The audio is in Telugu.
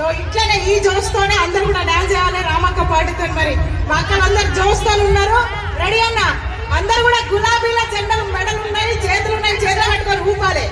సో ఇట్లనే ఈ జోస్తోనే అందరు కూడా డాన్స్ చేయాలి రామక్క పాడుతారు మరి. మా అక్కలందరూ జోస్తో ఉన్నారు. రెడీ అన్న? అందరు కూడా గులాబీల జెండలు మెడలు ఉన్నాయి చేతులు ఉన్నాయి చేతులు పట్టుకొని ఊపాలి.